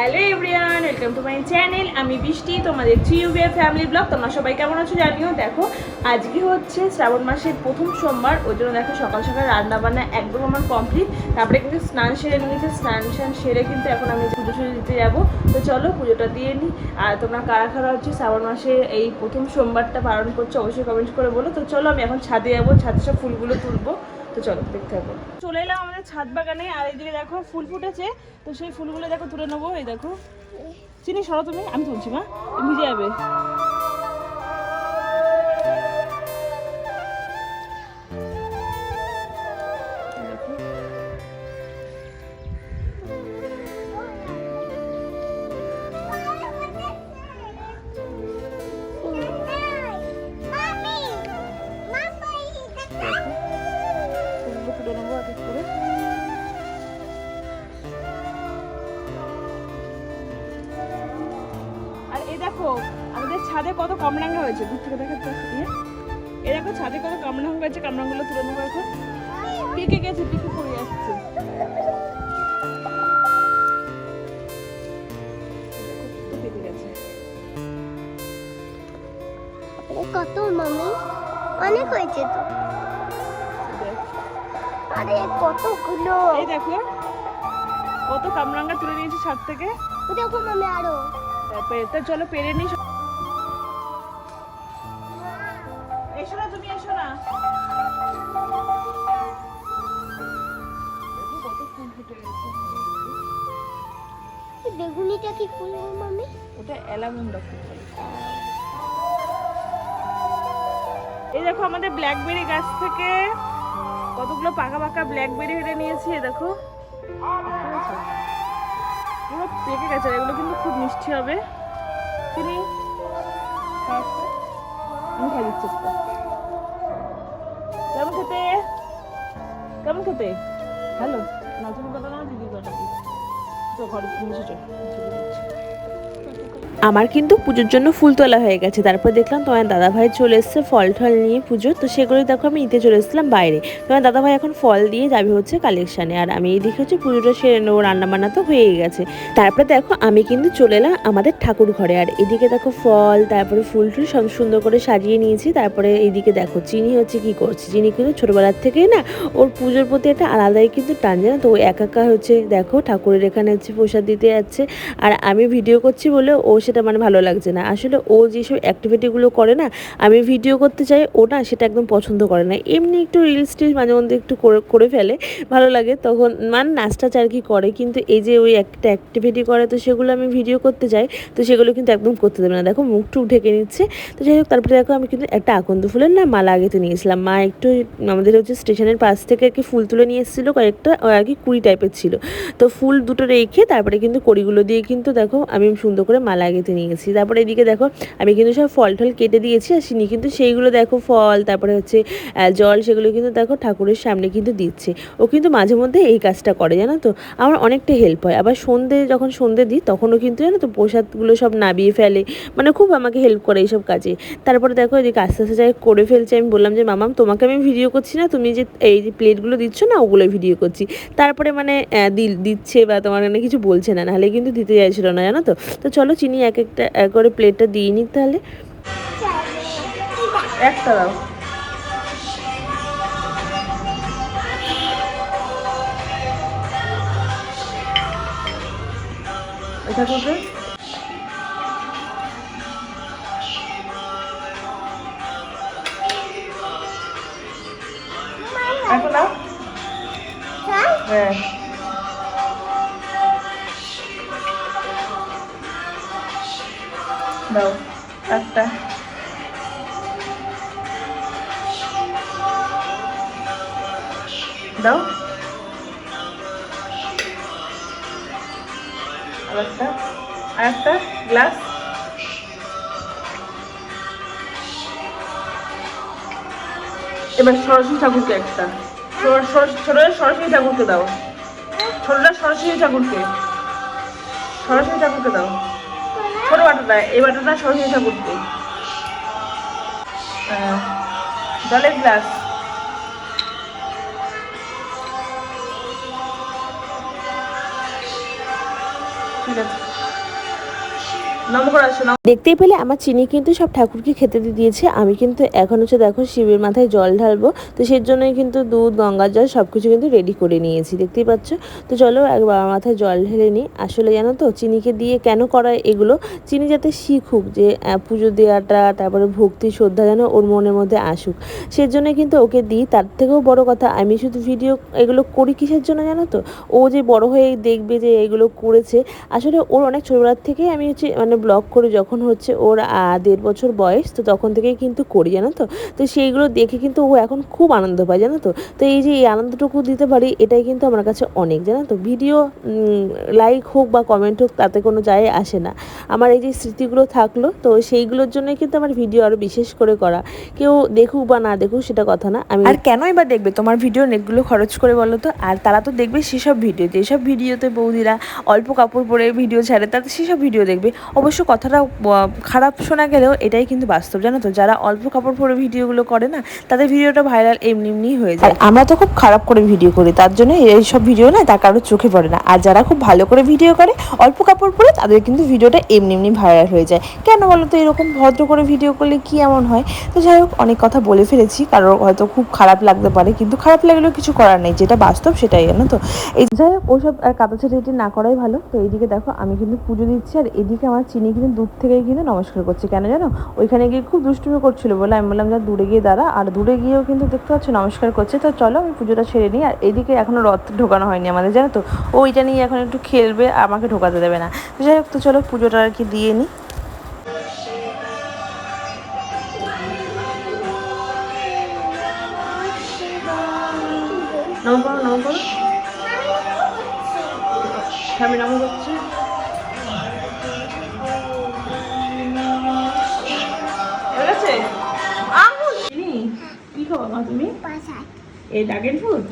Hello everyone, welcome to my channel. আমি বৃষ্টি, তোমাদের three থ্রিউবিয়ার family blog. তোমরা সবাই কেমন আছো জানিও? দেখো, আজকে হচ্ছে শ্রাবণ মাসের প্রথম সোমবার। ওই জন্য দেখো সকাল সকাল রান্না বান্না একদম আমার কমপ্লিট তারপরে কিন্তু স্নান সেরে নিয়েছে। স্নান স্নান সেরে কিন্তু এখন আমি পুজো সুজো দিতে যাব। তো চলো, পুজোটা দিয়ে নিই আর তোমরা কারা কারা হচ্ছে শ্রাবণ মাসে এই প্রথম সোমবারটা পালন করছ, অবশ্যই কমেন্ট করে বলো। তো চলো, আমি এখন ছাদে যাব। ছাদে সব ফুলগুলো তুলবো। তো চলো, দেখতে থাকো। চলে এলাম আমাদের ছাদ বাগানে, আর এইদিকে দেখো ফুল ফুটেছে। তো সেই ফুলগুলো দেখো তুলে নেব, এই দেখো। চিনি সরো তুমি, আমি তুলছি, মা। ভিজে যাবে। হয়েছে। দূর থেকে দেখাতে ইয়ে। এই দেখো ছাদে কত কামরাঙ্গা হয়েছে কামরাঙ্গুলো তুলে নেব এখন। পিকে গেছে? পিকে পড়ে যাচ্ছে দেখো, গেছে কত মামি? অনেক হয়েছে তো। দেখ। আরে কতগুলো? এই দেখো কত কামরাঙ্গা তুলে নিয়েছি ছাদ থেকে। দেখো মামি আরও। তারপরে তো চলো পেরে নি বেগুনিটা কি ফুল গো মামি? ওটা অ্যালামুন্ডা ফুল এই দেখো আমাদের ব্ল্যাকবেরি গাছ থেকে কতগুলো পাকা পাকা ব্ল্যাকবেরি হেরে নিয়েছি দেখো। পুরো পেকে গেছে, এগুলো কিন্তু খুব মিষ্টি হবে। তিনি আমি খাই দিচ্ছি কেমন খেতে? কেমন খেতে? হ্যালো না তুমি কথা না দিদি কথা আমার কিন্তু পুজোর জন্য ফুল তোলা হয়ে গেছে। তারপর দেখলাম তোমার দাদাভাই চলে এসছে ফল টল নিয়ে পুজোর তো সেগুলো দেখো আমি নিতে চলে এসেছিলাম বাইরে। তোমার দাদাভাই এখন ফল দিয়ে যাবে হচ্ছে কালেকশানে আর আমি এইদিকে হচ্ছে পুজোটা নেব, রান্নাবান্না তো হয়েই গেছে। তারপরে দেখো আমি কিন্তু চলে এলাম আমাদের ঠাকুর ঘরে। আর এদিকে দেখো ফল, তারপরে ফুল টুল সব সুন্দর করে সাজিয়ে নিয়েছি। তারপরে এইদিকে দেখো চিনি হচ্ছে কি করছে। চিনি কিন্তু ছোটোবেলার থেকেই না, ওর পুজোর প্রতি একটা আলাদাই কিন্তু টান জানো তো, ও একা হচ্ছে দেখো ঠাকুরের এখানে হচ্ছে প্রসাদ দিতে যাচ্ছে। আর আমি ভিডিও করছি বলে ও সেটা মানে ভালো লাগছে না। আসলে ও যেসব অ্যাক্টিভিটিগুলো করে না, আমি ভিডিও করতে চাই, ও না সেটা একদম পছন্দ করে না। এমনি একটু রিলস টিলস মাঝে মধ্যে একটু করে করে ফেলে, ভালো লাগে, তখন মানে নাচটা আর কি করে। কিন্তু এই যে ওই একটা অ্যাক্টিভিটি করে, তো সেগুলো আমি ভিডিও করতে চাই তো সেগুলো কিন্তু একদম করতে দেবে না। দেখো মুখ টুক ঢেকে নিচ্ছে, তো যাই হোক, তারপরে দেখো আমি কিন্তু একটা আকন্দ ফুলের না মালা আগেতে নিয়েছিলাম মা একটু আমাদের হচ্ছে স্টেশনের পাশ থেকে আর কি ফুল তুলে নিয়ে এসেছিল, কয়েকটা আর কি কুড়ি টাইপের ছিল। তো ফুল দুটো রেখে তারপরে কিন্তু কড়িগুলো দিয়ে কিন্তু দেখো আমি সুন্দর করে মালা আগেতে নিয়েছি তারপরে এদিকে দেখো আমি কিন্তু সব ফল টল কেটে দিয়েছি আর সিনি কিন্তু সেইগুলো দেখো ফল, তারপরে হচ্ছে জল সেগুলো কিন্তু দেখো ঠাকুরের সামনে কিন্তু দিচ্ছে। ও কিন্তু মাঝে মধ্যে এই কাজটা করে, জানো তো? আমার অনেকটা হেল্প হয়। আবার সন্ধে যখন সন্ধে দিই তখনও কিন্তু জানো তো প্রসাদগুলো সব নাবিয়ে ফেলে মানে খুব আমাকে হেল্প করে এইসব কাজে। তারপরে দেখো এদিকে আস্তে আস্তে যাই করে ফেলছে। আমি বললাম যে, মামাম, তোমাকে আমি ভিডিও করছি না? তুমি যে এই যে প্লেটগুলো দিচ্ছ না ওগুলো ভিডিও করছি। তারপরে মানে দিচ্ছে বা তোমার মানে কিছু বলছে না নাহলে কিন্তু দিতে চাইছিল না জানো তো? তো চলো চিনি এক একটা এক করে প্লেটটা দিয়ে নিই তাহলে। একটা দাও। এটা করবে? এখন দাও। হ্যাঁ। দাও, একটা। দাও। এবার সরস্বতী ঠাকুরকে একটা। সর- সরস্বতী ঠাকুরকে দাও। সরস্বতী ঠাকুরকে। সরস্বতী ঠাকুরকে দাও। ছোট বাটাটা এই বাটাটা সরস্বতী ঠাকুরকে হ্যাঁ। জলের গ্লাস ঠিক আছে দেখতেই পেলে আমার চিনি কিন্তু সব ঠাকুরকে খেতে দিয়ে দিয়েছে। আমি কিন্তু এখন হচ্ছে দেখো শিবের মাথায় জল ঢালবো, তো সেই জন্যই কিন্তু দুধ গঙ্গার জল সব কিছু কিন্তু রেডি করে নিয়েছি, দেখতেই পাচ্ছ? তো চলো একবার মাথায় জল ঢেলে নিই। আসলে জানো তো, চিনিকে দিয়ে কেন করা এগুলো? চিনি যাতে শিখুক যে পুজো দেওয়াটা, তারপরে ভক্তি, শ্রদ্ধা যেন ওর মনের মধ্যে আসুক। সেজন্যই কিন্তু ওকে দিই। তার থেকেও বড় কথা, আমি শুধু ভিডিও এগুলো করি কিসের জন্য জানো তো? ও যে বড় হয়ে দেখবে যে এগুলো করেছে। আসলে ওর অনেক ছোটবেলার থেকেই আমি হচ্ছে মানে ব্লগ করে যখন হচ্ছে ওর দেড় বছর বয়স, তো তখন থেকেই কিন্তু করি, জানো তো? তো সেইগুলো দেখে কিন্তু ও এখন খুব আনন্দ পায়, জানো তো? তো এই যে এই আনন্দটুকু দিতে পারি, এটাই কিন্তু আমার কাছে অনেক, জানো তো? ভিডিও লাইক হোক বা কমেন্ট হোক, তাতে কোনো যায় আসে না। আমার এই যে স্মৃতিগুলো থাকল, তো সেইগুলোর জন্যই কিন্তু আমার ভিডিও আরও বিশেষ করে করা। কেউ দেখুক বা না দেখুক, সেটা কথা না। আমি আর কেনই বা দেখবে? তোমার ভিডিও নেটগুলো খরচ করে বলো তো? আর তারা তো দেখবে সেসব ভিডিও, যেসব ভিডিওতে বৌদিরা অল্প কাপড় পরে ভিডিও ছাড়ে তাতে সেসব ভিডিও দেখবে। অবশ্য কথাটা খারাপ শোনা গেলেও এটাই কিন্তু বাস্তব, জানো তো? যারা অল্প কাপড় পরে ভিডিওগুলো করে না, তাদের ভিডিওটা ভাইরাল এমনি এমনিই হয়ে যায়। আমরা তো খুব খারাপ করে ভিডিও করি, তার জন্য এইসব ভিডিও না তা কারোর চোখে পড়ে না। আর যারা খুব ভালো করে ভিডিও করে, অল্প কাপড় পরে, তাদের কিন্তু ভিডিওটা এমনি এমনি ভাইরাল হয়ে যায়। কেন বলো তো, এরকম ভদ্র করে ভিডিও করলে কি এমন হয়? তো যাই হোক, অনেক কথা বলে ফেলেছি, কারোর হয়তো খুব খারাপ লাগতে পারে, কিন্তু খারাপ লাগলেও কিছু করার নেই, যেটা বাস্তব সেটাই, জানো তো? এই যাই হোক, ওসব কাদা কাটাছাটি না করাই ভালো। তো এইদিকে দেখো, আমি কিন্তু পুজো দিচ্ছি, আর এদিকে আমার চিনি কিন্তু দূর থেকে কিন্তু নমস্কার করছে। কেন জানো? ওইখানে গিয়ে খুব দুষ্টুমি করছিল বলে আমি বললাম, যা দূরে গিয়ে দাঁড়া। আর দূরে গিয়েও কিন্তু দেখতে পাচ্ছি নমস্কার করছে। তো চলো আমি পুজোটা ছেড়ে নিই। আর এদিকে এখনও রথ ঢোকানো হয়নি আমাদের, জানো তো? ওইটা নিয়ে এখন একটু খেলবে, আমাকে ঢোকাতে দেবে না। যাই হোক, তো চলো পুজোটা আর কি দিয়ে নিই। খাব মা তুমি। এই ড্রাগন ফ্রুট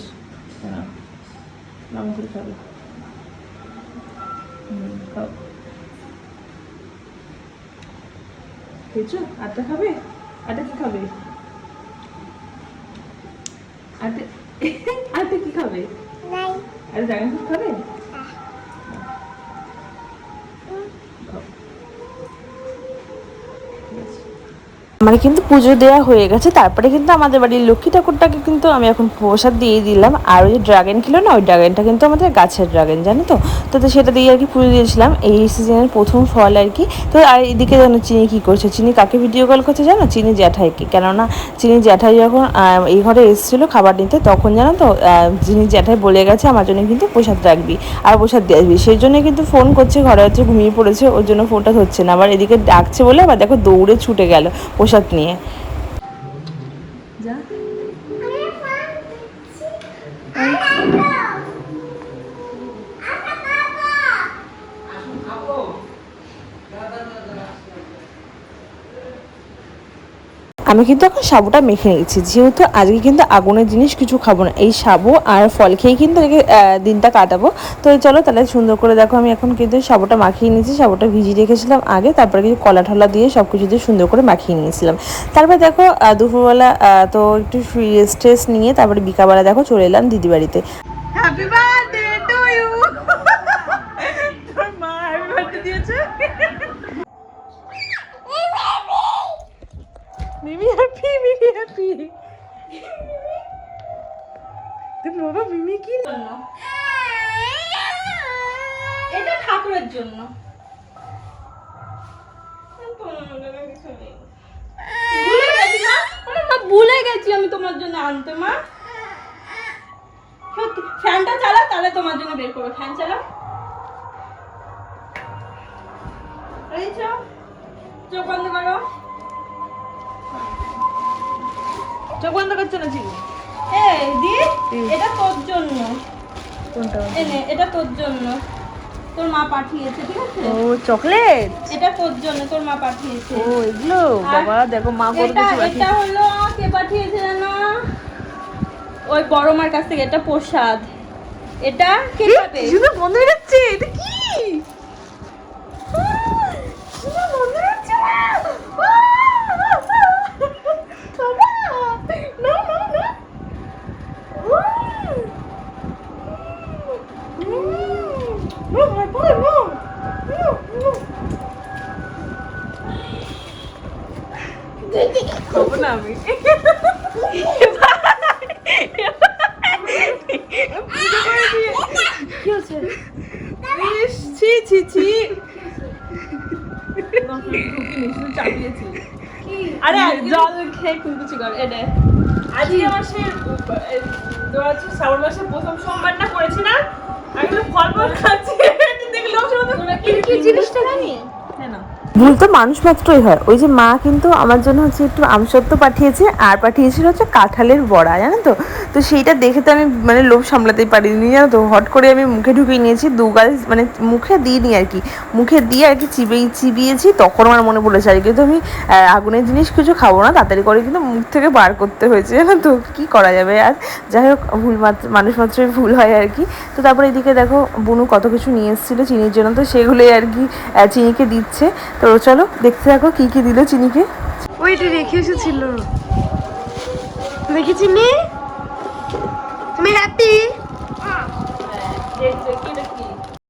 নম করে খাবে হুম, খাও। খেয়েছো? আটটা খাবে? আটটা কি খাবে? আটে আটে কি খাবে? নাই। আরে ড্রাগন ফ্রুট খাবে খাও। ঠিক আছে। আমার কিন্তু পুজো দেওয়া হয়ে গেছে, তারপরে কিন্তু আমাদের বাড়ির লক্ষ্মী ঠাকুরটাকে কিন্তু আমি এখন প্রসাদ দিয়ে দিলাম। আর ওই যে ড্রাগন ছিল না, ওই ড্রাগনটা কিন্তু আমাদের গাছের ড্রাগন জানো তো? তো তো সেটা দিয়ে আর কি পুজো দিয়েছিলাম। এই সিজনের প্রথম ফল আর কি। তো আর এদিকে জানো চিনি কী করছে? চিনি কাকে ভিডিও কল করছে জানো? চিনি জ্যাঠাইকে। কেননা চিনি জ্যাঠাই যখন এই ঘরে এসেছিল খাবার নিতে, তখন জানো তো চিনি জ্যাঠাই বলে গেছে, আমার জন্য কিন্তু প্রসাদ রাখবি আর প্রসাদ দিয়ে আসবি। সেই জন্য কিন্তু ফোন করছে, ঘরে হচ্ছে ঘুমিয়ে পড়েছে, ওর জন্য ফোনটা ধরছে না। আবার এদিকে ডাকছে বলে আবার দেখো দৌড়ে ছুটে গেল। প্রসাদ নিয়ে যা আমি কিন্তু এখন সাবুটা মেখে নিয়েছি। যেহেতু আজকে কিন্তু আগুনের জিনিস কিছু খাব না। এই সাবু আর ফল খেয়েই কিন্তু দিনটা কাটাবো। তো চলো তাহলে সুন্দর করে দেখো, আমি এখন কিন্তু সাবুটা মাখিয়ে নিয়েছি। সাবুটা ভিজিয়ে রেখেছিলাম আগে, তারপরে কিছু কলা ঠলা দিয়ে সব কিছু দিয়ে সুন্দর করে মাখিয়ে নিয়েছিলাম। তারপরে দেখো দুপুরবেলা তো একটু রেস্ট টেস্ট নিয়ে তারপরে বিকালবেলা দেখো চলে এলাম দিদি বাড়িতে। হ্যাপি বার্থডে তোমার মা। ফ্যানটা চালাও তাহলে তোমার জন্য বের করব। ফ্যান চালাও। চোখ বন্ধ করো। চোখ বন্ধ করছ না চিনি এই দি এটা তোর জন্য। কোনটা? এনে এটা তোর জন্য। তোর মা পাঠিয়েছে ঠিক আছে? ও চকলেট? এটা তোর জন্য তোর মা পাঠিয়েছে। ও এগুলো? বাবা দেখো মা কত এটা কিছু এটা হলো কে পাঠিয়েছে জানো? ওই বড় মার কাছ থেকে এটা প্রসাদ এটা কে খাবে শুধু বন্ধ হয়ে যাচ্ছে এটা কি খাব না আমি কি হচ্ছে ছি ছি ছি আরে জল খেয়ে খুলকুচি করে এনে আজকে মাসের তো হচ্ছে শ্রাবণ মাসের প্রথম সোমবারটা করেছি না আমি তো ফল ফল খাচ্ছি। দেখলাম কি জিনিসটা কি হ্যাঁ না ভুল তো মানুষ মাত্রই হয়। ওই যে মা কিন্তু আমার জন্য হচ্ছে একটু আমসত্ব পাঠিয়েছে, আর পাঠিয়েছিল হচ্ছে কাঁঠালের বড়া, জানো তো? তো সেইটা দেখে তো আমি মানে লোভ সামলাতেই পারিনি, জানো তো? হট করে আমি মুখে ঢুকিয়ে নিয়েছি দুগাল মানে মুখে দিইনি আর কি। মুখে দিয়ে আর কি চিবিয়ে, চিবিয়েছি তখন আমার মনে পড়েছে। আর কি তো আমি আগুনের জিনিস কিছু খাব না, তাড়াতাড়ি করে কিন্তু মুখ থেকে বার করতে হয়েছে, জানো তো? কী করা যাবে আর? যাই হোক, ভুল মাত্র, মানুষ মাত্রই ভুল হয় আর কি। তো তারপরে এদিকে দেখো, বুনু কত কিছু নিয়ে এসেছিল চিনির জন্য, তো সেগুলোই আর কি চিনিকে দিচ্ছে। তো চলো দেখতে থাকো কি কি দিল চিনিকে। ওইটা রেখে এসেছিল। দেখি চিনি? তুমি হ্যাপি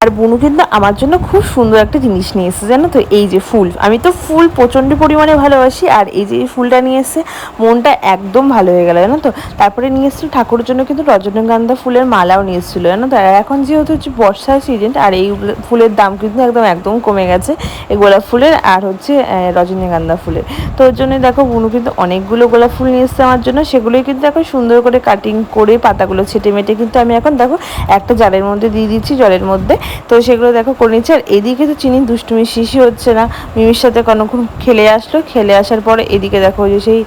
আর বুনু কিন্তু আমার জন্য খুব সুন্দর একটা জিনিস নিয়ে এসেছে, জানো তো? এই যে ফুল। আমি তো ফুল প্রচণ্ড পরিমাণে ভালোবাসি, আর এই যে এই ফুলটা নিয়ে এসে মনটা একদম ভালো হয়ে গেল, জানো তো? তারপরে নিয়ে এসেছিল ঠাকুরের জন্য কিন্তু রজনীগন্ধা ফুলের মালাও নিয়ে এসেছিল, জানো তো? আর এখন যেহেতু হচ্ছে বর্ষার সিজন আর এই ফুলের দাম কিন্তু একদম একদম কমে গেছে, এই গোলাপ ফুলের, আর হচ্ছে রজনীগন্ধা ফুলের। তো ওর জন্য দেখো, বুনু কিন্তু অনেকগুলো গোলাপ ফুল নিয়ে এসেছে আমার জন্য, সেগুলোই কিন্তু এখন সুন্দর করে কাটিং করে পাতাগুলো ছেটে মেটে কিন্তু আমি এখন দেখো, একটা জালের মধ্যে দিয়ে দিচ্ছি, জলের মধ্যে। তো সেগুলো দেখো করে নিচ্ছে। আর এদিকে তো চিনি দুষ্টুমি শিশি হচ্ছে না। মিমির সাথে কোনোক্ষণ খেলে আসলো। খেলে আসার পরে এদিকে দেখো যে সেই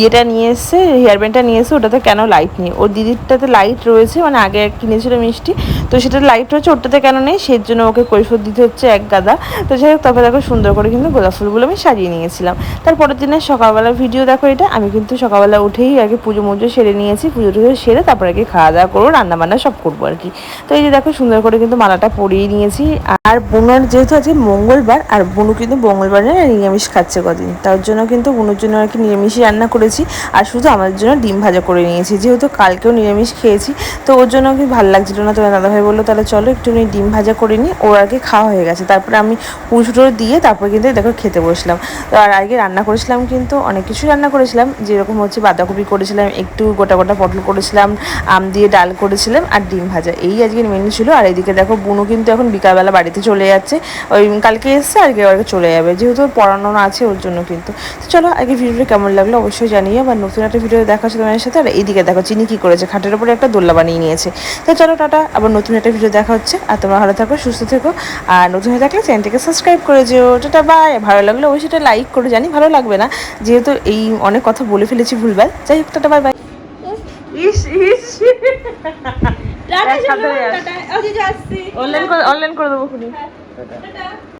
ইয়েটা নিয়ে এসছে, হেয়ার ব্যান্ডটা নিয়ে এসে ওটাতে কেন লাইট নেই? ওর দিদিরটাতে লাইট রয়েছে মানে আগে কিনেছিল মিষ্টি। তো সেটা লাইট রয়েছে ওটাতে কেন নেই? সেই জন্য ওকে কৈফত দিতে হচ্ছে এক গাদা। তো যাই হোক, তারপরে দেখো সুন্দর করে কিন্তু গোলাপ ফুলগুলো আমি সাজিয়ে নিয়েছিলাম। তারপরের দিনে সকালবেলা ভিডিও দেখো এটা। আমি কিন্তু সকালবেলা উঠেই আগে পুজো মুজো সেরে নিয়েছি, পুজো টুজো সেরে তারপরে আগে খাওয়া দাওয়া করব রান্না বান্না সব করব আর কি। তো এই যে দেখো সুন্দর করে কিন্তু মালাটা পরিয়ে নিয়েছি। আর বুনুর যেহেতু আজকে মঙ্গলবার, আর বুনু কিন্তু মঙ্গলবারে নিরামিষ খাচ্ছে কদিন। তার জন্য কিন্তু বুনুর জন্য আর কি নিরামিষই রান্না করেছি। আর শুধু আমাদের জন্য ডিম ভাজা করে নিয়েছি। যেহেতু কালকেও নিরামিষ খেয়েছি, তো ওর জন্য কি ভালো লাগছিল না। তোমার দাদাভাই বলল, তাহলে চলো একটু ডিম ভাজা করে নিই। ওর আর কি খাওয়া হয়ে গেছে। তারপরে আমি পুজো দিয়ে তারপরে কিন্তু দেখো খেতে বসলাম। তো আর আগে রান্না করেছিলাম কিন্তু অনেক কিছু রান্না করেছিলাম। যেরকম হচ্ছে বাঁধাকপি করেছিলাম, একটু গোটা গোটা পটল করেছিলাম, আম দিয়ে ডাল করেছিলাম, আর ডিম ভাজা। এই আজকের মেনু ছিল। আর এদিকে দেখো বুনু কিন্তু এখন বিকালবেলা বাড়িতে চলে যাচ্ছে। ওই কালকে এসছে, আজকে আবার চলে যাবে। যেহেতু পড়ানো আছে ওর জন্য কিন্তু। তো চলো, আগে ভিডিওটা কেমন লাগল অবশ্যই জানিয়ে আবার নতুন একটা ভিডিও দেখা হচ্ছে তোমাদের সাথে, আর এইদিকে দেখো চিনি কী করেছে। খাটের উপরে একটা দোল্লা বানিয়ে নিয়েছে। তো চলো, টাটা। আবার নতুন একটা ভিডিও দেখা হচ্ছে। আর তোমরা ভালো থাকো, সুস্থ থেকো। আর নতুন হয়ে থাকলে চ্যানেলটিকে সাবস্ক্রাইব করে যেও। Tata, bye. ভালো লাগলে অবশ্যই এটা লাইক করে জানি, ভালো লাগবে না। যেহেতু এই অনেক কথা বলে ফেলেছি ভুলভাল। যাই হোক, টাটা, বাই বাই। ইস ইস। অনলাইন করে অনলাইন করে দেবো খুনি। টাটা।